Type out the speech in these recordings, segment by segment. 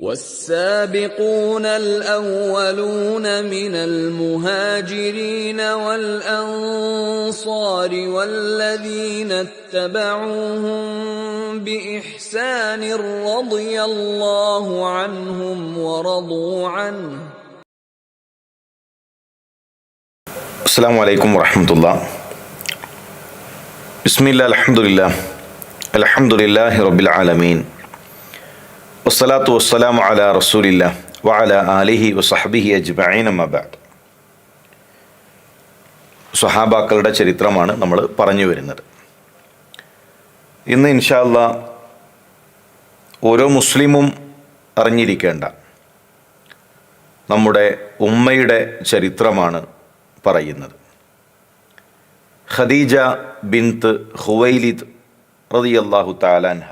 والسابقون الأولون من المهاجرين والأنصار والذين اتبعوهم بإحسان رضي الله عنهم ورضوا عنه. السلام عليكم ورحمة الله. بسم الله الحمد لله. الحمد لله رب العالمين. വസ്സലാത്തു വസ്സലാം അല റസൂലില്ല വഅല ആലിഹി വസഹബിഹി അജ്മഈൻ അമ്മബാദ് സ്വഹാബാക്കളുടെ ചരിത്രമാണ് നമ്മൾ പറഞ്ഞു വരുന്നത്. ഇന്ന് ഇൻഷാല്ല ഓരോ മുസ്ലിമും അറിഞ്ഞിരിക്കേണ്ട നമ്മുടെ ഉമ്മയുടെ ചരിത്രമാണ് പറയുന്നത്. ഖദീജ ബിന്ത് ഹുവൈലിദ് റളിയല്ലാഹു താലാൻഹ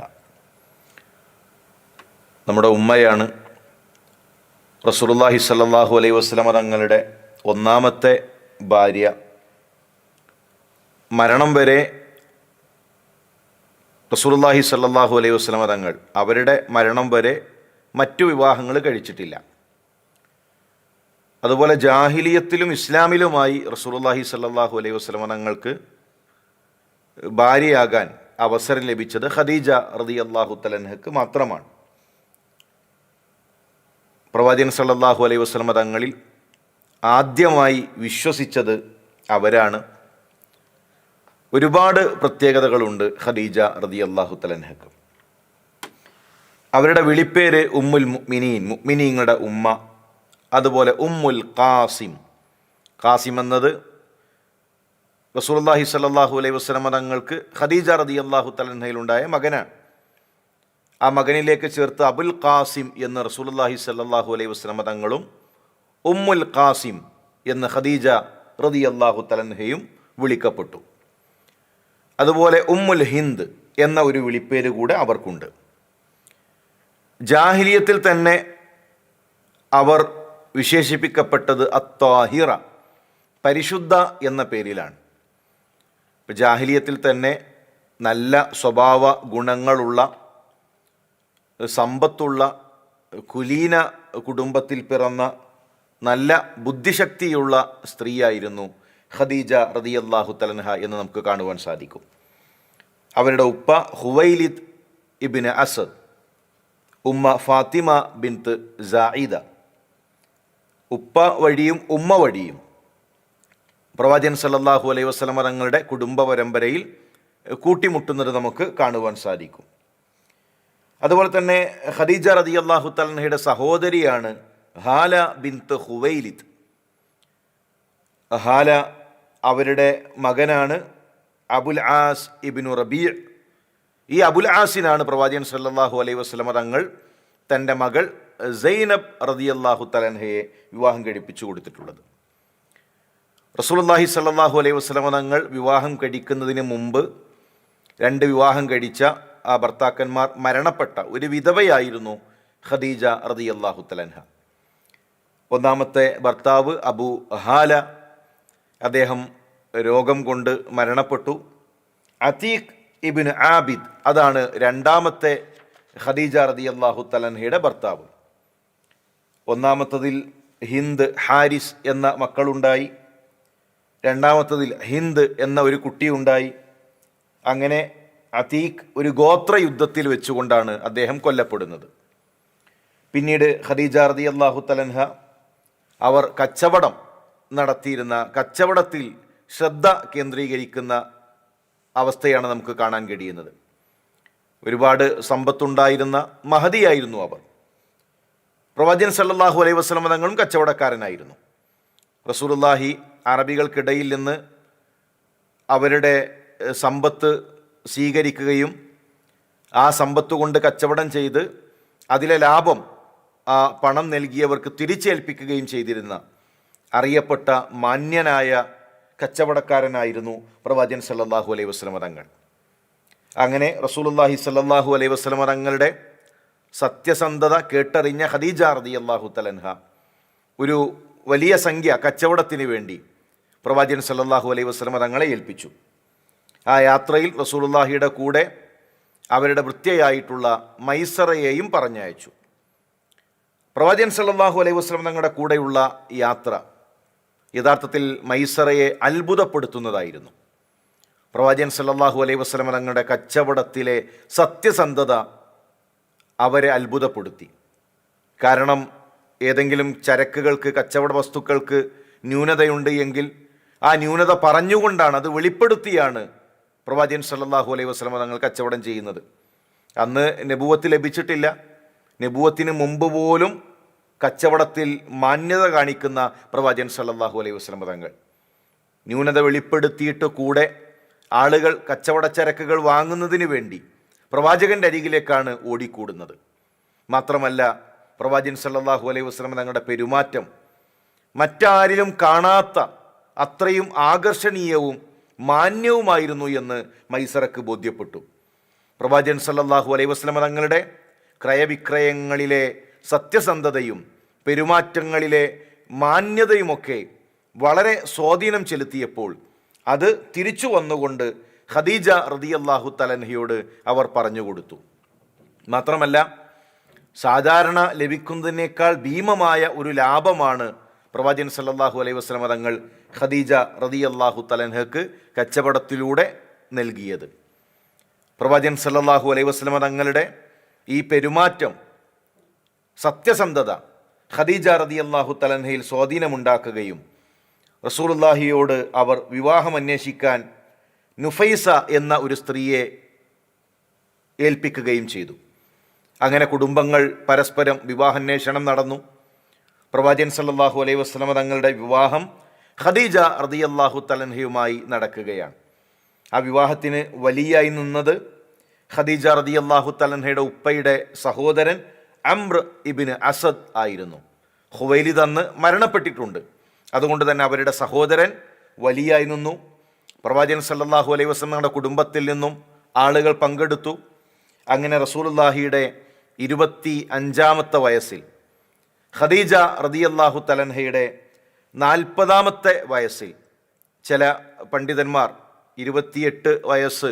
നമ്മുടെ ഉമ്മയാണ് റസൂലുള്ളാഹി സ്വല്ലല്ലാഹു അലൈഹി വസ്ലമ തങ്ങളുടെ ഒന്നാമത്തെ ഭാര്യ. മരണം വരെ റസൂലുള്ളാഹി സ്വല്ലല്ലാഹു അലൈഹി വസ്ലമ തങ്ങൾ അവരുടെ മരണം വരെ മറ്റു വിവാഹങ്ങൾ കഴിച്ചിട്ടില്ല. അതുപോലെ ജാഹിലിയത്തിലും ഇസ്ലാമിലുമായി റസൂലുള്ളാഹി സ്വല്ലല്ലാഹു അലൈഹി വസ്ലമ തങ്ങൾക്ക് ഭാര്യയാകാൻ അവസരം ലഭിച്ചത് ഖദീജ റളിയല്ലാഹു തലൻഹക്ക് മാത്രമാണ്. പ്രവാചകൻ സല്ലാഹു അലൈഹി വസ്ലമ തങ്ങളിൽ ആദ്യമായി വിശ്വസിച്ചത് അവരാണ്. ഒരുപാട് പ്രത്യേകതകളുണ്ട് ഖദീജ റതി അള്ളാഹു തലൻഹക്ക് അവരുടെ വിളിപ്പേര് ഉമ്മുൽ മുഅ്മിനീൻ മുഅ്മിനീങ്ങളുടെ ഉമ്മ അതുപോലെ ഉമ്മുൽ ഖാസിം. ഖാസിം എന്നത് റസൂലുള്ളാഹി സല്ലാഹു അലൈഹി വസ്ലമ തങ്ങൾക്ക് ഖദീജ റതി അള്ളാഹു തലൻഹയിലുണ്ടായ മകനാണ്. ആ മകനിലേക്ക് ചേർത്ത് അബുൽ ഖാസിം എന്ന് റസൂലുള്ളാഹി സല്ലാഹു അലൈഹി വസ്ലമ തങ്ങളും ഉമ്മുൽ ഖാസിം എന്ന് ഖദീജ അള്ളാഹു തലൻഹയും വിളിക്കപ്പെട്ടു. അതുപോലെ ഉമ്മുൽ ഹിന്ദ് എന്ന ഒരു വിളിപ്പേര് കൂടെ അവർക്കുണ്ട്. ജാഹിലിയത്തിൽ തന്നെ അവർ വിശേഷിപ്പിക്കപ്പെട്ടത് അത്താഹിറ പരിശുദ്ധ എന്ന പേരിലാണ്. ജാഹിലിയത്തിൽ തന്നെ നല്ല സ്വഭാവ ഗുണങ്ങളുള്ള സമ്പത്തുള്ള കുലീന കുടുംബത്തിൽ പിറന്ന നല്ല ബുദ്ധിശക്തിയുള്ള സ്ത്രീയായിരുന്നു ഖദീജ റതിയല്ലാഹു തലൻഹ എന്ന് നമുക്ക് കാണുവാൻ സാധിക്കും. അവരുടെ ഉപ്പ ഹുവൈലിദ് ഇബിന് അസദ് ഉമ്മ ഫാത്തിമ ബിൻത്ത് സായിദ ഉപ്പ വഴിയും ഉമ്മ വഴിയും പ്രവാചകൻ സല്ലാഹു അലൈഹി വസല്ലമ തങ്ങളുടെ കുടുംബ പരമ്പരയിൽ കൂട്ടിമുട്ടുന്നത് നമുക്ക് കാണുവാൻ സാധിക്കും. അതുപോലെ തന്നെ ഖദീജ റതി അള്ളാഹു തലഹയുടെ സഹോദരിയാണ് ഹാല ബിന്ത് ഹുവൈലിത് ഹാല അവരുടെ മകനാണ് അബുൽ ആസ് ഇബിനു റബീ. ഈ അബുൽ ആസിനാണ് പ്രവാചകൻ സല്ലാഹു അലൈഹി വസ്ലമ തങ്ങൾ തന്റെ മകൾ സൈനബ് റതിയല്ലാഹു തലൻഹയെ വിവാഹം കഴിപ്പിച്ചു കൊടുത്തിട്ടുള്ളത്. റസൂലുള്ളാഹി സല്ലാഹു അലൈഹി വസ്ലമ തങ്ങൾ വിവാഹം കഴിക്കുന്നതിന് മുമ്പ് രണ്ട് വിവാഹം കഴിച്ച ആ ഭർത്താക്കന്മാർ മരണപ്പെട്ട ഒരു വിധവയായിരുന്നു ഖദീജ റതി അള്ളാഹു തലൻഹ ഒന്നാമത്തെ ഭർത്താവ് അബു ഹാല അദ്ദേഹം രോഗം കൊണ്ട് മരണപ്പെട്ടു. അതീഖ് ഇബിൻ ആബിദ് അതാണ് രണ്ടാമത്തെ ഖദീജ റതി അള്ളാഹു തലൻഹയുടെ ഭർത്താവ്. ഒന്നാമത്തതിൽ ഹിന്ദ് ഹാരിസ് എന്ന മക്കളുണ്ടായി. രണ്ടാമത്തതിൽ ഹിന്ദ് എന്ന ഒരു കുട്ടിയുണ്ടായി. അങ്ങനെ അതീഖ് ഒരു ഗോത്ര യുദ്ധത്തിൽ വെച്ചുകൊണ്ടാണ് അദ്ദേഹം കൊല്ലപ്പെടുന്നത്. പിന്നീട് ഖദീജ റതി അള്ളാഹു തലൻഹ അവർ കച്ചവടം നടത്തിയിരുന്ന കച്ചവടത്തിൽ ശ്രദ്ധ കേന്ദ്രീകരിക്കുന്ന അവസ്ഥയാണ് നമുക്ക് കാണാൻ കഴിയുന്നത്. ഒരുപാട് സമ്പത്തുണ്ടായിരുന്ന മഹതിയായിരുന്നു അവർ. പ്രവാചകൻ സല്ലാഹു അലൈഹി വസ്ലമ തങ്ങളും കച്ചവടക്കാരനായിരുന്നു. റസൂലുള്ളാഹി അറബികൾക്കിടയിൽ നിന്ന് അവരുടെ സമ്പത്ത് സ്വീകരിക്കുകയും ആ സമ്പത്ത് കൊണ്ട് കച്ചവടം ചെയ്ത് അതിലെ ലാഭം ആ പണം നൽകിയവർക്ക് തിരിച്ചേൽപ്പിക്കുകയും ചെയ്തിരുന്ന അറിയപ്പെട്ട മാന്യനായ കച്ചവടക്കാരനായിരുന്നു പ്രവാചൻ സല്ലാഹു അലൈഹി വസ്ലമ തങ്ങൾ. അങ്ങനെ റസൂലുള്ളാഹി സല്ലാഹു അലൈഹി വസ്ലമ തങ്ങളുടെ സത്യസന്ധത കേട്ടറിഞ്ഞ ഖദീജ റതി അള്ളാഹു തലൻഹ ഒരു വലിയ സംഖ്യ കച്ചവടത്തിന് വേണ്ടി പ്രവാചൻ സല്ലാഹു അലൈഹി വസ്ലമ തങ്ങളെ ഏൽപ്പിച്ചു. ആ യാത്രയിൽ റസൂലുള്ളാഹിയുടെ കൂടെ അവരുടെ വൃത്യയായിട്ടുള്ള മൈസറയെയും പറഞ്ഞയച്ചു. പ്രവാചകൻ സല്ലല്ലാഹു അലൈഹി വസ്ലം തങ്ങളുടെ കൂടെയുള്ള യാത്ര യഥാർത്ഥത്തിൽ മൈസറയെ അത്ഭുതപ്പെടുത്തുന്നതായിരുന്നു. പ്രവാചകൻ സല്ലല്ലാഹു അലൈഹി വസ്ലം തങ്ങളുടെ കച്ചവടത്തിലെ സത്യസന്ധത അവരെ അത്ഭുതപ്പെടുത്തി. കാരണം ഏതെങ്കിലും ചരക്കുകൾക്ക് കച്ചവട വസ്തുക്കൾക്ക് ന്യൂനതയുണ്ട് എങ്കിൽ ആ ന്യൂനത പറഞ്ഞുകൊണ്ടാണ് അത് വെളിപ്പെടുത്തിയാണ് പ്രവാചകൻ സല്ലാഹു അലൈഹി വസ്ലമ തങ്ങൾ കച്ചവടം ചെയ്യുന്നത്. അന്ന് നെബുവത്ത് ലഭിച്ചിട്ടില്ല. നെബുവത്തിന് മുമ്പ് പോലും കച്ചവടത്തിൽ മാന്യത കാണിക്കുന്ന പ്രവാചകൻ സല്ലാഹു അലൈഹി വസ്ലമ തങ്ങൾ. ന്യൂനത വെളിപ്പെടുത്തിയിട്ട് കൂടെ ആളുകൾ കച്ചവട ചരക്കുകൾ വാങ്ങുന്നതിന് വേണ്ടി പ്രവാചകന്റെ അരികിലേക്കാണ് ഓടിക്കൂടുന്നത്. മാത്രമല്ല പ്രവാചകൻ സല്ലാഹു അലൈഹി വസ്ലമ തങ്ങളുടെ പെരുമാറ്റം മറ്റാരിലും കാണാത്ത അത്രയും ആകർഷണീയവും മാന്യവുമായിരുന്നു എന്ന് മൈസറക്ക് ബോധ്യപ്പെട്ടു. പ്രവാചകൻ സല്ലാഹു അലൈ വസ്ലമ തങ്ങളുടെ ക്രയവിക്രയങ്ങളിലെ സത്യസന്ധതയും പെരുമാറ്റങ്ങളിലെ മാന്യതയുമൊക്കെ വളരെ സ്വാധീനം ചെലുത്തിയപ്പോൾ അത് തിരിച്ചു വന്നുകൊണ്ട് ഖദീജ റതിയല്ലാഹു തലൻഹയോട് അവർ പറഞ്ഞു കൊടുത്തു. മാത്രമല്ല സാധാരണ ലഭിക്കുന്നതിനേക്കാൾ ഭീമമായ ഒരു ലാഭമാണ് പ്രവാചകൻ സല്ലാഹു അലൈഹി വസ്ലമ തങ്ങൾ ഖദീജ റതി അള്ളാഹു തലൻഹക്ക് കച്ചവടത്തിലൂടെ നൽകിയത്. പ്രവാചകൻ സല്ലാഹു അലൈഹി വസ്ലമ തങ്ങളുടെ ഈ പെരുമാറ്റം സത്യസന്ധത ഖദീജ റതി അള്ളാഹു തലൻഹയിൽ സ്വാധീനമുണ്ടാക്കുകയും റസൂലുള്ളാഹിയോട് അവർ വിവാഹം അന്വേഷിക്കാൻ നുഫൈസ എന്ന ഒരു സ്ത്രീയെ ഏൽപ്പിക്കുകയും ചെയ്തു. അങ്ങനെ കുടുംബങ്ങൾ പരസ്പരം വിവാഹാന്വേഷണം നടന്നു. പ്രവാചകൻ സല്ലാഹു അലൈഹി വസ്ലമ തങ്ങളുടെ വിവാഹം ഖദീജ റദിയല്ലാഹു തലൻഹയുമായി നടക്കുകയാണ്. ആ വിവാഹത്തിന് വലിയായി നിന്നത് ഖദീജ റദിയല്ലാഹു തലൻഹയുടെ ഉപ്പയുടെ സഹോദരൻ അമ്ര ഇബിന് അസദ് ആയിരുന്നു. ഹുവൈലി തന്ന് മരണപ്പെട്ടിട്ടുണ്ട്. അതുകൊണ്ട് തന്നെ അവരുടെ സഹോദരൻ വലിയായി നിന്നു. പ്രവാചകൻ സല്ലാഹു അലൈഹി വസ്ലമയുടെ കുടുംബത്തിൽ നിന്നും ആളുകൾ പങ്കെടുത്തു. അങ്ങനെ റസൂലുള്ളാഹിയുടെ ഇരുപത്തി അഞ്ചാമത്തെ വയസ്സിൽ ഖദീജ റദിയല്ലാഹു തലൻഹയുടെ നാൽപ്പതാമത്തെ വയസ്സിൽ ചില പണ്ഡിതന്മാർ ഇരുപത്തിയെട്ട് വയസ്സ്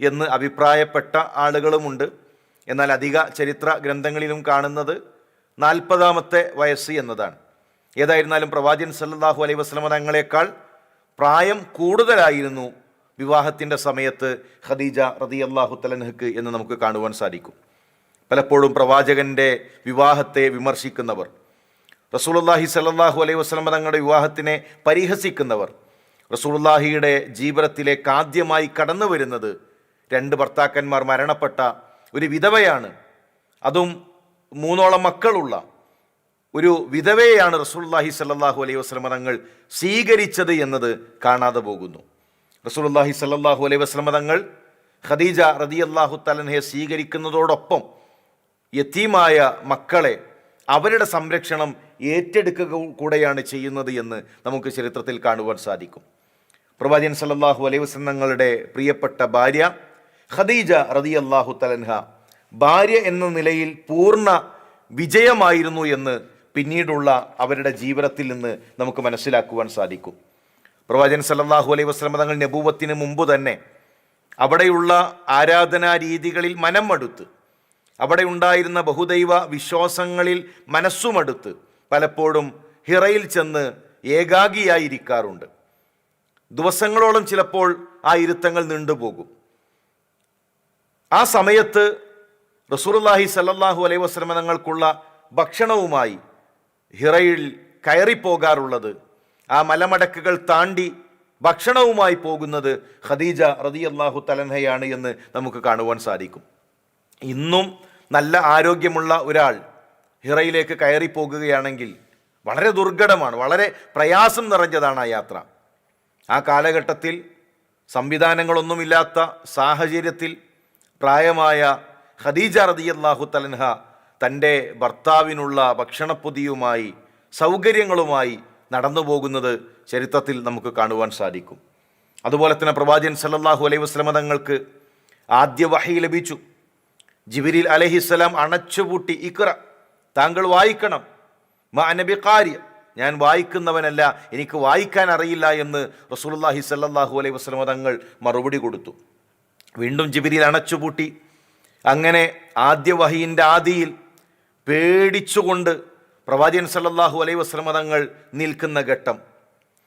എന്ന് അഭിപ്രായപ്പെട്ട ആളുകളുമുണ്ട്. എന്നാൽ അധിക ചരിത്ര ഗ്രന്ഥങ്ങളിലും കാണുന്നത് നാൽപ്പതാമത്തെ വയസ്സ് എന്നതാണ്. ഏതായിരുന്നാലും പ്രവാചകൻ സല്ലാഹു അലൈഹി വസ്ലമ തങ്ങളെക്കാൾ പ്രായം കൂടുതലായിരുന്നു വിവാഹത്തിന്റെ സമയത്ത് ഖദീജ റതി അള്ളാഹു തലൻഹക്ക് എന്ന് നമുക്ക് കാണുവാൻ സാധിക്കും. പലപ്പോഴും പ്രവാചകന്റെ വിവാഹത്തെ വിമർശിക്കുന്നവർ റസൂലുള്ളാഹി സല്ലല്ലാഹു അലൈഹി വസ്ലമ തങ്ങളുടെ വിവാഹത്തിനെ പരിഹസിക്കുന്നവർ. റസൂലുള്ളാഹിയുടെ ജീവിതത്തിലേക്ക് ആദ്യമായി കടന്നു വരുന്നത് രണ്ട് ഭർത്താക്കന്മാർ മരണപ്പെട്ട ഒരു വിധവയാണ്. അതും മൂന്നോളം മക്കളുള്ള ഒരു വിധവയെയാണ് റസൂലുള്ളാഹി സല്ലല്ലാഹു അലൈഹി വസ്ലമ തങ്ങൾ സ്വീകരിച്ചത് എന്നത് കാണാതെ പോകുന്നു. റസൂലുള്ളാഹി സല്ലല്ലാഹു അലൈഹി വസ്ലമ തങ്ങൾ ഖദീജ റതിയല്ലാഹു തലൻഹയെ സ്വീകരിക്കുന്നതോടൊപ്പം യത്തീമായ മക്കളെ അവരുടെ സംരക്ഷണം ഏറ്റെടുക്കുക കൂടെയാണ് ചെയ്യുന്നത് എന്ന് നമുക്ക് ചരിത്രത്തിൽ കാണുവാൻ സാധിക്കും. പ്രവാചകൻ സല്ലല്ലാഹു അലൈഹി വസന്നങ്ങളുടെ പ്രിയപ്പെട്ട ഭാര്യ ഖദീജ അള്ളാഹു തലൻഹ ഭാര്യ എന്ന നിലയിൽ പൂർണ വിജയമായിരുന്നു എന്ന് പിന്നീടുള്ള അവരുടെ ജീവിതത്തിൽ നിന്ന് നമുക്ക് മനസ്സിലാക്കുവാൻ സാധിക്കും. പ്രവാചകൻ സല്ലല്ലാഹു അലൈഹി വസല്ലം തങ്ങൾ നബൂവത്തിന് മുമ്പ് തന്നെ അവിടെയുള്ള ആരാധനാ രീതികളിൽ മനം മടുത്ത് അവിടെ ഉണ്ടായിരുന്ന ബഹുദൈവ വിശ്വാസങ്ങളിൽ മനസ്സുമടുത്ത് പലപ്പോഴും ഹിറയിൽ ചെന്ന് ഏകാഗിയായിരിക്കാറുണ്ട്. ദിവസങ്ങളോളം ചിലപ്പോൾ ആ ഇരുത്തങ്ങൾ നീണ്ടുപോകും. ആ സമയത്ത് റസൂലുള്ളാഹി സല്ലാഹു അലൈ വസ്ലമനങ്ങൾക്കുള്ള ഭക്ഷണവുമായി ഹിറയിൽ കയറിപ്പോകാറുള്ളത് ആ മലമടക്കുകൾ താണ്ടി ഭക്ഷണവുമായി പോകുന്നത് ഖദീജ അള്ളാഹു തലൻഹയാണ് എന്ന് നമുക്ക് കാണുവാൻ സാധിക്കും. ഇന്നും നല്ല ആരോഗ്യമുള്ള ഒരാൾ ഹിറയിലേക്ക് കയറിപ്പോകുകയാണെങ്കിൽ വളരെ ദുർഘടമാണ് വളരെ പ്രയാസം നിറഞ്ഞതാണ് ആ യാത്ര. ആ കാലഘട്ടത്തിൽ സംവിധാനങ്ങളൊന്നുമില്ലാത്ത സാഹചര്യത്തിൽ പ്രായമായ ഖദീജ റതിയല്ലാഹു തലൻഹ തന്റെ ഭർത്താവിനുള്ള ഭക്ഷണപ്പൊതിയുമായി സൗകര്യങ്ങളുമായി നടന്നു പോകുന്നത് ചരിത്രത്തിൽ നമുക്ക് കാണുവാൻ സാധിക്കും. അതുപോലെ തന്നെ പ്രവാചകൻ സല്ലാഹു അലൈഹി വസ്ലമ തങ്ങൾക്ക് ആദ്യ വഹി ലഭിച്ചു. ജിബിരിൽ അലഹിസ്സലാം അണച്ചുപൂട്ടി ഇക്ര താങ്കൾ വായിക്കണം. മാനബി കാര്യം ഞാൻ വായിക്കുന്നവനല്ല എനിക്ക് വായിക്കാൻ അറിയില്ല എന്ന് റസൂലുള്ളാഹി സല്ലാഹു അലൈഹി വസ്ലമ തങ്ങൾ മറുപടി കൊടുത്തു. വീണ്ടും ജിബിരിൽ അണച്ചുപൂട്ടി. അങ്ങനെ ആദ്യ വഹീന്റെ ആദിയിൽ പേടിച്ചുകൊണ്ട് പ്രവാചകൻ സല്ലാഹു അലൈഹി വസ്ലമ തങ്ങൾ നിൽക്കുന്ന ഘട്ടം.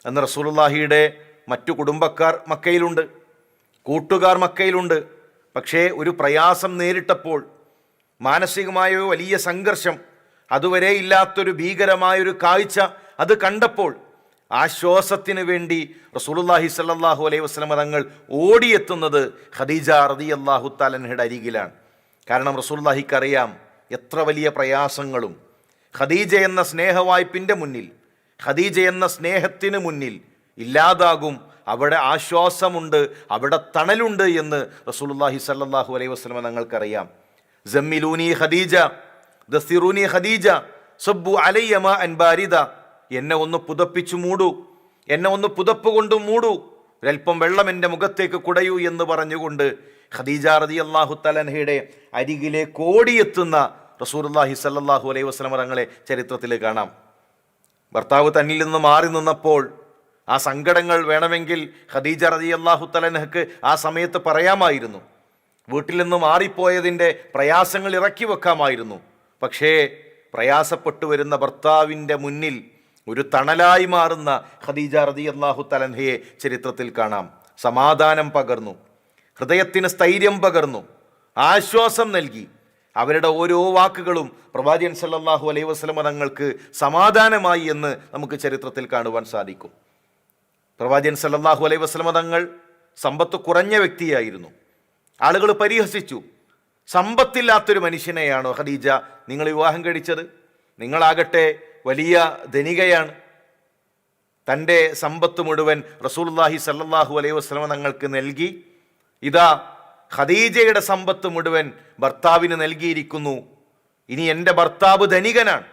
അന്ന് റസൂലുള്ളാഹിയുടെ മറ്റു കുടുംബക്കാർ മക്കയിലുണ്ട് കൂട്ടുകാർ മക്കയിലുണ്ട്. പക്ഷേ ഒരു പ്രയാസം നേരിട്ടപ്പോൾ മാനസികമായ വലിയ സംഘർഷം അതുവരെ ഇല്ലാത്തൊരു ഭീകരമായൊരു കാഴ്ച അത് കണ്ടപ്പോൾ ആശ്വാസത്തിന് വേണ്ടി റസൂലുല്ലാഹി സല്ലല്ലാഹു അലൈഹി വസ്ലമ തങ്ങൾ ഓടിയെത്തുന്നത് ഖദീജ റളിയല്ലാഹു തആലയുടെ അരികിലാണ്. കാരണം റസൂലുള്ളാഹിക്ക് അറിയാം എത്ര വലിയ പ്രയാസങ്ങളും. ഖദീജ എന്ന സ്നേഹവായ്പിന്റെ മുന്നിൽ ഖദീജ എന്ന സ്നേഹത്തിന് മുന്നിൽ ഇല്ലാതാകും. അവിടെ ആശ്വാസമുണ്ട് അവിടെ തണലുണ്ട് എന്ന് റസൂലുള്ളാഹി സല്ലല്ലാഹു അലൈഹി വസ്ലമ തങ്ങൾക്കറിയാം. ജമ്മിലൂനി ഖദീജ ദസിറൂനി ഖദീജ സബ്ബു അലയ്യ മാ അൻ ബാരിദ. എന്നെ ഒന്ന് പുതപ്പിച്ചു മൂടൂ. എന്നെ ഒന്ന് പുതപ്പ് കൊണ്ട് മൂടൂ. ഒരൽപ്പം വെള്ളം എന്റെ മുഖത്തേക്ക് കുടയൂ എന്ന് പറഞ്ഞുകൊണ്ട് ഖദീജ റതി അള്ളാഹു തലൻഹയുടെ അരികിലേക്ക് ഓടിയെത്തുന്ന റസൂലുള്ളാഹി സല്ലാഹു അലൈഹി വസല്ലമ തങ്ങളെ ചരിത്രത്തിൽ കാണാം. ഭർത്താവ് തന്നിൽ നിന്ന് മാറി നിന്നപ്പോൾ ആ സങ്കടങ്ങൾ വേണമെങ്കിൽ ഖദീജ റതി അള്ളാഹു തലൻഹക്ക് ആ സമയത്ത് പറയാമായിരുന്നു. വീട്ടിൽ നിന്ന് മാറിപ്പോയതിന്റെ പ്രയാസങ്ങൾ ഇറക്കി വെക്കാമായിരുന്നു. പക്ഷേ പ്രയാസപ്പെട്ടു വരുന്ന ഭർത്താവിന്റെ മുന്നിൽ ഒരു തണലായി മാറുന്ന ഖദീജ റതി അള്ളാഹു തലൻഹയെ ചരിത്രത്തിൽ കാണാം. സമാധാനം പകർന്നു. ഹൃദയത്തിന് സ്ഥൈര്യം പകർന്നു. ആശ്വാസം നൽകി. അവരുടെ ഓരോ വാക്കുകളും പ്രവാചകൻ സല്ലാഹു അലൈഹി വസ്ലമ തങ്ങൾക്ക് സമാധാനമായി എന്ന് നമുക്ക് ചരിത്രത്തിൽ കാണുവാൻ സാധിക്കും. പ്രവാചകൻ സല്ലാഹു അലൈഹി വസ്ലമ തങ്ങൾ സമ്പത്ത് കുറഞ്ഞ വ്യക്തിയായിരുന്നു. ആളുകൾ പരിഹസിച്ചു. സമ്പത്തില്ലാത്തൊരു മനുഷ്യനെയാണ് ഖദീജ നിങ്ങൾ വിവാഹം കഴിച്ചത്? നിങ്ങളാകട്ടെ വലിയ ധനികയാണ്. തന്റെ സമ്പത്ത് മുഴുവൻ റസൂലുള്ളാഹി സല്ലാഹു അലൈഹി വസ്ലമ തങ്ങൾക്ക് നൽകി. ഇതാ ഖദീജയുടെ സമ്പത്ത് മുഴുവൻ ഭർത്താവിന് നൽകിയിരിക്കുന്നു. ഇനി എന്റെ ഭർത്താവ് ധനികനാണ്.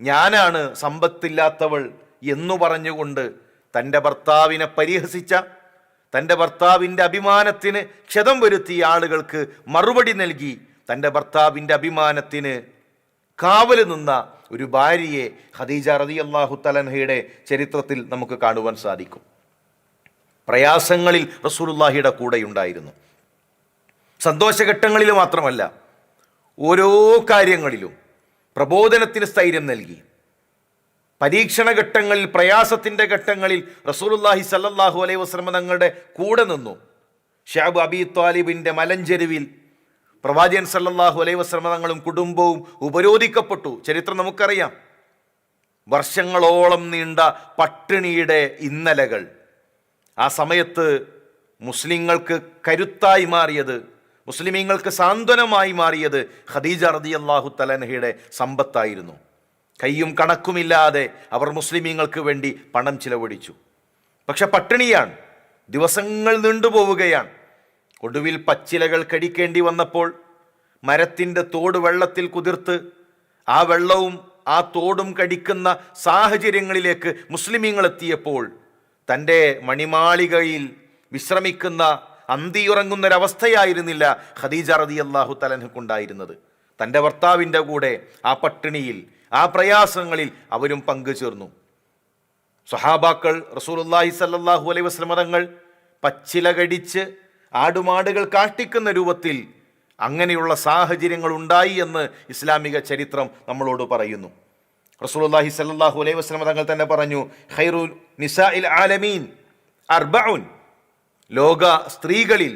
ഞാനാണ് സമ്പത്തില്ലാത്തവൾ എന്നു പറഞ്ഞുകൊണ്ട് തന്റെ ഭർത്താവിനെ പരിഹസിച്ച തന്റെ ഭർത്താവിന്റെ അഭിമാനത്തിന് ക്ഷതം വരുത്തിയ ആളുകൾക്ക് മറുപടി നൽകി തന്റെ ഭർത്താവിന്റെ അഭിമാനത്തിന് കാവൽ നിന്ന ഒരു ഭാര്യയെ ഖദീജ റതി അള്ളാഹു തലൻഹയുടെ ചരിത്രത്തിൽ നമുക്ക് കാണുവാൻ സാധിക്കും. പ്രയാസങ്ങളിൽ റസൂലുല്ലാഹിയുടെ കൂടെയുണ്ടായിരുന്നു. സന്തോഷഘട്ടങ്ങളിൽ മാത്രമല്ല ഓരോ കാര്യങ്ങളിലും പ്രബോധനത്തിന് സ്ഥൈര്യം നൽകി. പരീക്ഷണ ഘട്ടങ്ങളിൽ പ്രയാസത്തിന്റെ ഘട്ടങ്ങളിൽ റസൂലുള്ളാഹി സല്ലാഹു അലൈഹി വസ്ലമ തങ്ങളുടെ കൂടെ നിന്നു. ഷാബ് അബി താലിബിന്റെ മലഞ്ചെരുവിൽ പ്രവാചകൻ സല്ലാഹു അലൈഹി വസ്ലമ തങ്ങളും കുടുംബവും ഉപരോധിക്കപ്പെട്ടു. ചരിത്രം നമുക്കറിയാം. വർഷങ്ങളോളം നീണ്ട പട്ടിണിയുടെ ഇന്നലകൾ. ആ സമയത്ത് മുസ്ലിങ്ങൾക്ക് കരുത്തായി മാറിയത് മുസ്ലിമീങ്ങൾക്ക് സാന്ത്വനമായി മാറിയത് ഖദീജ റതി അള്ളാഹു തലനഹയുടെ സമ്പത്തായിരുന്നു. കയ്യും കണക്കുമില്ലാതെ അവർ മുസ്ലിമീങ്ങൾക്ക് വേണ്ടി പണം ചിലവഴിച്ചു. പക്ഷെ പട്ടിണിയാണ്. ദിവസങ്ങൾ നീണ്ടുപോവുകയാണ് ഒടുവിൽ പച്ചിലകൾ കടിക്കേണ്ടി വന്നപ്പോൾ മരത്തിന്റെ തോട് വെള്ളത്തിൽ കുതിർത്ത് ആ വെള്ളവും ആ തോടും കടിക്കുന്ന സാഹചര്യങ്ങളിലേക്ക് മുസ്ലിമീങ്ങൾ എത്തിയപ്പോൾ തന്റെ മണിമാളികയിൽ വിശ്രമിക്കുന്ന അന്തിയുറങ്ങുന്നൊരവസ്ഥയായിരുന്നില്ല ഖദീജ റതി അള്ളാഹു തലനക്കുണ്ടായിരുന്നത് തന്റെ ഭർത്താവിന്റെ കൂടെ ആ പട്ടിണിയിൽ ആ പ്രയാസങ്ങളിൽ അവരും പങ്കുചേർന്നു. സ്വഹാബാക്കൾ റസൂലുള്ളാഹി സല്ലല്ലാഹു അലൈഹി വസല്ലമ തങ്ങൾ പച്ചില കടിച്ച് ആടുമാടുകൾ കാഷ്ടിക്കുന്ന രൂപത്തിൽ അങ്ങനെയുള്ള സാഹചര്യങ്ങൾ ഉണ്ടായി എന്ന് ഇസ്ലാമിക ചരിത്രം നമ്മളോട് പറയുന്നു. റസൂലുള്ളാഹി സല്ലല്ലാഹു അലൈഹി വസല്ലമ തങ്ങൾ തന്നെ പറഞ്ഞു ഖൈറു നിസാഇൽ ആലമീൻ അർബഉൻ. ലോക സ്ത്രീകളിൽ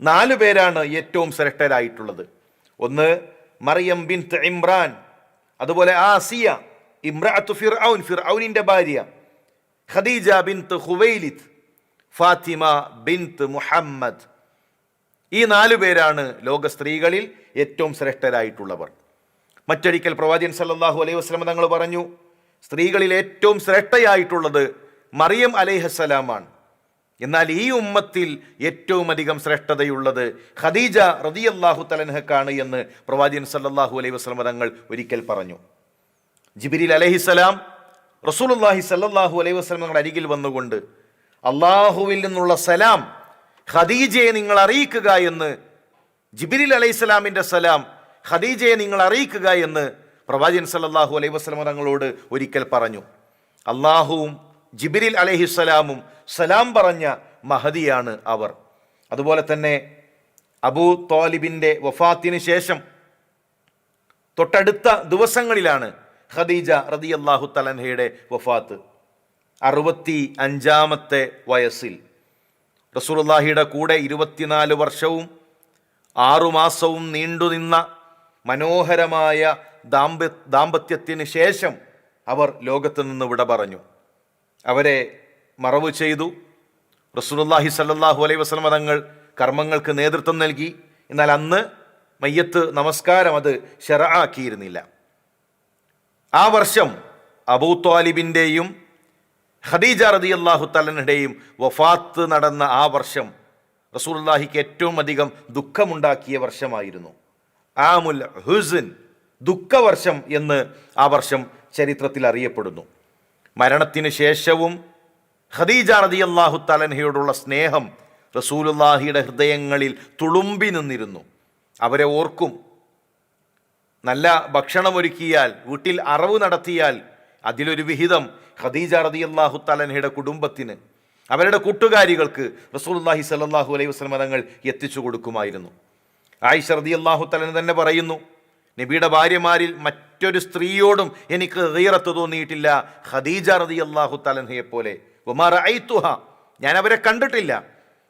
നാലു പേരാണ് ഏറ്റവും ശ്രേഷ്ഠരായിട്ടുള്ളത് ഒന്ന് മറിയം ബിൻ ഇമ്രാൻ അതുപോലെ ആസിയ ഇമ്രാത്തു ഫിർഔൻ ഫിർഔനിന്റെ ഭാര്യ ഖദീജ ബിൻത്ത് ഖുവൈലിദ് ഫാത്തിമ ബിൻത്ത് മുഹമ്മദ്. ഈ നാലു പേരാണ് ലോക സ്ത്രീകളിൽ ഏറ്റവും ശ്രേഷ്ഠരായിട്ടുള്ളവർ. മറ്റൊരിക്കൽ പ്രവാചകൻ സല്ലാഹു അലൈഹി വസല്ലം തങ്ങൾ പറഞ്ഞു സ്ത്രീകളിൽ ഏറ്റവും ശ്രേഷ്ഠയായിട്ടുള്ളത് മറിയം അലൈഹസ്സലാമാണ് എന്നാൽ ഈ ഉമ്മത്തിൽ ഏറ്റവും അധികം ശ്രേഷ്ഠതയുള്ളത് ഖദീജ റതിയല്ലാഹു തലൻഹക്കാണ് എന്ന് പ്രവാചകൻ സല്ലാഹു അലൈഹി വസല്ലം തങ്ങൾ ഒരിക്കൽ പറഞ്ഞു. ജിബിരിൽ അലഹിസലാം റസൂലുല്ലാഹി സല്ലാഹു അലൈഹി വസല്ലം തങ്ങളുടെ അരികിൽ വന്നുകൊണ്ട് അള്ളാഹുവിൽ നിന്നുള്ള സലാം ഖദീജയെ നിങ്ങൾ അറിയിക്കുക എന്ന് ജിബിരിൽ അലൈഹിസ്സലാമിന്റെ സലാം ഖദീജയെ നിങ്ങൾ അറിയിക്കുക എന്ന് പ്രവാചകൻ സല്ലാഹു അലൈഹി വസല്ലം തങ്ങളോട് ഒരിക്കൽ പറഞ്ഞു. അള്ളാഹുവും ജിബിരിൽ അലൈഹിസ്സലാമും സലാം പറഞ്ഞ മഹതിയാണ് അവർ. അതുപോലെ തന്നെ അബൂ തോലിബിന്റെ വഫാത്തിന് ശേഷം തൊട്ടടുത്ത ദിവസങ്ങളിലാണ് ഖദീജ റതി അള്ളാഹു തലൻഹയുടെ വഫാത്ത്. അറുപത്തി അഞ്ചാമത്തെ വയസ്സിൽ. റസൂലുള്ളാഹിയുടെ കൂടെ ഇരുപത്തിനാല് വർഷവും ആറുമാസവും നീണ്ടുനിന്ന മനോഹരമായ ദാമ്പ ദാമ്പത്യത്തിന് ശേഷം അവർ ലോകത്ത് നിന്ന് വിട പറഞ്ഞു. അവരെ മറവ് ചെയ്തു. റസൂലുള്ളാഹി സല്ലല്ലാഹു അലൈഹി വസല്ലം തങ്ങൾ കർമ്മങ്ങൾക്ക് നേതൃത്വം നൽകി. എന്നാൽ അന്ന് മയ്യത്ത് നമസ്കാരം അത് ഷെറാക്കിയിരുന്നില്ല ആ വർഷം അബൂ ത്വാലിബിന്റെയും ഖദീജ റതി അള്ളാഹു വഫാത്ത് നടന്ന ആ വർഷം റസൂലുള്ളാഹിക്ക് ഏറ്റവും അധികം ദുഃഖമുണ്ടാക്കിയ വർഷമായിരുന്നു. ആമുൽ ഹുസിൻ ദുഃഖവർഷം എന്ന് ആ വർഷം ചരിത്രത്തിൽ അറിയപ്പെടുന്നു. മരണത്തിന് ശേഷവും ഖദീജ റതി അള്ളാഹു തലൻഹയോടുള്ള സ്നേഹം റസൂലുല്ലാഹിയുടെ ഹൃദയങ്ങളിൽ തുളുമ്പി നിന്നിരുന്നു. അവരെ ഓർക്കും. നല്ല ഭക്ഷണമൊരുക്കിയാൽ വീട്ടിൽ അറവ് നടത്തിയാൽ അതിലൊരു വിഹിതം ഖദീജ റതി അള്ളാഹു തലൻഹയുടെ കുടുംബത്തിന് അവരുടെ കൂട്ടുകാരികൾക്ക് റസൂലുള്ളാഹി സല്ലാഹു അലൈഹി വസല്ലം തങ്ങൾ എത്തിച്ചു കൊടുക്കുമായിരുന്നു. ആയിഷ റതി അള്ളാഹു തലൻ തന്നെ പറയുന്നു നബിയുടെ ഭാര്യമാരിൽ മറ്റൊരു സ്ത്രീയോടും എനിക്ക് ഗീറത്ത് തോന്നിയിട്ടില്ല ഖദീജ റതി അള്ളാഹു പോലെ. ഉമാർ ഐത്തുഹ ഞാൻ അവരെ കണ്ടിട്ടില്ല.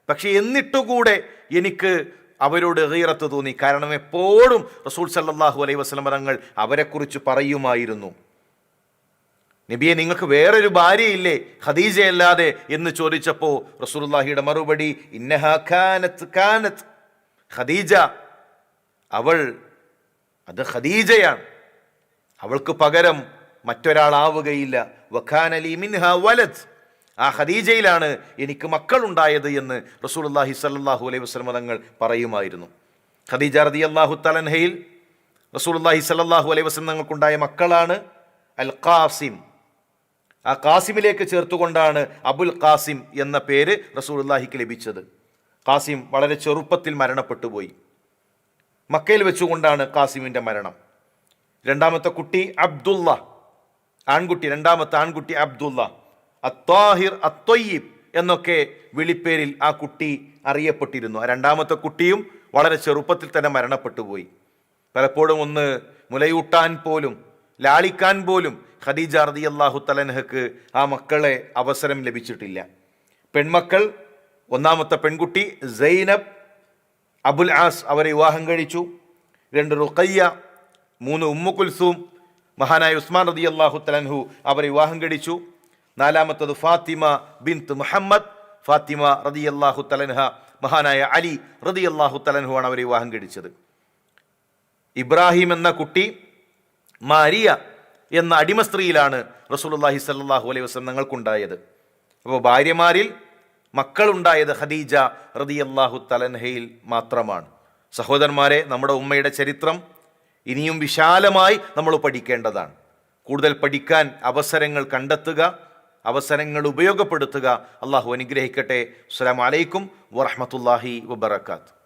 പക്ഷെ എന്നിട്ടുകൂടെ എനിക്ക് അവരോട് ഗീറത്ത് തോന്നി. കാരണം എപ്പോഴും റസൂൽ സല്ലാഹു അലൈഹി വസല്ലം തങ്ങൾ അവരെക്കുറിച്ച് പറയുമായിരുന്നു. നബിയെ നിങ്ങൾക്ക് വേറൊരു ഭാര്യയില്ലേ? ഖദീജയല്ലാതെ എന്ന് ചോദിച്ചപ്പോൾ റസൂലുള്ളാഹിയുടെ മറുപടി ഇന്നഹ കാനത്ത് ഖദീജ അവൾ അത് ഖദീജയാണ്. അവൾക്ക് പകരം മറ്റൊരാളാവുകയില്ല. വഖാനലി മിൻഹ വലത് ആ ഖദീജയിലാണ് എനിക്ക് മക്കളുണ്ടായത് എന്ന് റസൂലുള്ളാഹി സല്ലാഹു അലൈഹി വസല്ലം തങ്ങൾ പറയുമായിരുന്നു. ഖദീജ റളിയല്ലാഹു തലൻഹയിൽ റസൂലുള്ളാഹി സല്ലാഹു അലൈഹി വസല്ലം തങ്ങൾക്കുണ്ടായ മക്കളാണ് അൽ ഖാസിം ആ ഖാസിമിലേക്ക് ചേർത്തുകൊണ്ടാണ് അബുൽ ഖാസിം എന്ന പേര് റസൂലുള്ളാഹിക്ക് ലഭിച്ചത്. ഖാസിം വളരെ ചെറുപ്പത്തിൽ മരണപ്പെട്ടു പോയി. മക്കയിൽ വെച്ചുകൊണ്ടാണ് ഖാസിമിന്റെ മരണം. രണ്ടാമത്തെ കുട്ടി അബ്ദുള്ള ആൺകുട്ടി രണ്ടാമത്തെ ആൺകുട്ടി അബ്ദുള്ള. അത്താഹിർ അത്വയ്യീബ് എന്നൊക്കെ വിളിപ്പേരിൽ ആ കുട്ടി അറിയപ്പെട്ടിരുന്നു. ആ രണ്ടാമത്തെ കുട്ടിയും വളരെ ചെറുപ്പത്തിൽ തന്നെ മരണപ്പെട്ടു പോയി. പലപ്പോഴും ഒന്ന് മുലയൂട്ടാൻ പോലും ലാളിക്കാൻ പോലും ഖദീജ റതി അള്ളാഹു തലൻഹക്ക് ആ മക്കളെ അവസരം ലഭിച്ചിട്ടില്ല. പെൺമക്കൾ ഒന്നാമത്തെ പെൺകുട്ടി സൈനബ് അബുൽ ആസ് അവരെ വിവാഹം കഴിച്ചു. രണ്ട് റുഖയ്യ മൂന്ന് ഉമ്മു കുൽസൂം മഹാനായ ഉസ്മാൻ റതി അള്ളാഹു തലൻഹു അവരെ വിവാഹം കഴിച്ചു. നാലാമത്തത് ഫാത്തിമ ബിന്ത് മുഹമ്മദ്. ഫാത്തിമ റതി അള്ളാഹു തലൻഹ മഹാനായ അലി റതി അള്ളാഹു തലൻഹു ആണ് അവരെ വിവാഹം കഴിച്ചത്. ഇബ്രാഹിം എന്ന കുട്ടി മാരിയ എന്ന അടിമ സ്ത്രീയിലാണ് റസൂലുള്ളാഹി സല്ലാഹു അലൈഹി വസ്ലം ഞങ്ങൾക്കുണ്ടായത്. അപ്പോൾ ഭാര്യമാരിൽ മക്കളുണ്ടായത് ഖദീജ അള്ളാഹു തലൻഹയിൽ മാത്രമാണ്. സഹോദരന്മാരെ നമ്മുടെ ഉമ്മയുടെ ചരിത്രം ഇനിയും വിശാലമായി നമ്മൾ പഠിക്കേണ്ടതാണ്. കൂടുതൽ പഠിക്കാൻ അവസരങ്ങൾ കണ്ടെത്തുക അവസരങ്ങൾ ഉപയോഗപ്പെടുത്തുക. അള്ളാഹു അനുഗ്രഹിക്കട്ടെ. അസ്സാം വലൈക്കും വറഹ്മത്തുള്ളാഹി വബറകാത്ത്